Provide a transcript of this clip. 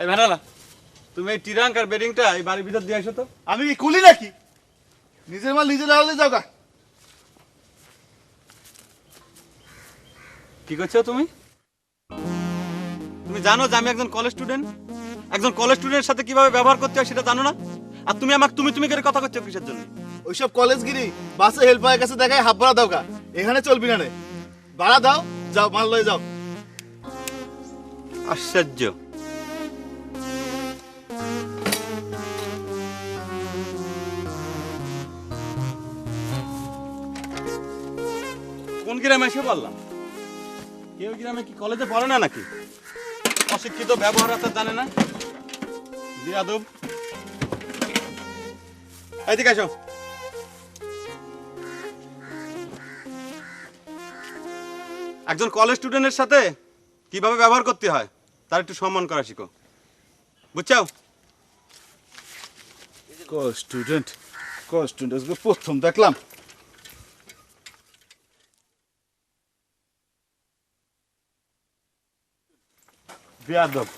এই ভেড়ালা তুমি এই টিরাঙ্ক আর বেডিংটা এই বাড়ির ভিতর দিয়ে আসো তো। আমি কি কুলি নাকি? নিজের মাল নিজে লাগালে যাও গা। কি করছ তুমি? তুমি জানো যে আমি একজন কলেজ স্টুডেন্ট একজন কলেজ স্টুডেন্টের সাথে কীভাবে ব্যবহার করতে হয় সেটা জানো না? আর তুমি আমাকে তুমি তুমি করে কথা করছ কিসের জন্য? ওইসব কলেজগিরি বাসে হেল্পারের কাছে দেখায় হাফ ভাড়া দাও গা। এখানে চলবি না রে। ভাড়া দাও যাও মাল লয়ে যাও। আশ্চর্য। কোন গ্রামে এসে বললাম? কেউ গ্রামে কি কলেজে পড়ে না নাকি? অশিক্ষিত ব্যবহার আছে জানে না? বিয়াদব এদিকে আসো। একজন কলেজ স্টুডেন্টের সাথে কীভাবে ব্যবহার করতে হয়, তার একটু সম্মান করা শিখো। বুঝছ ক স্টুডেন্ট স্টুডেন্ট প্রথম দেখলাম। বিয়াদব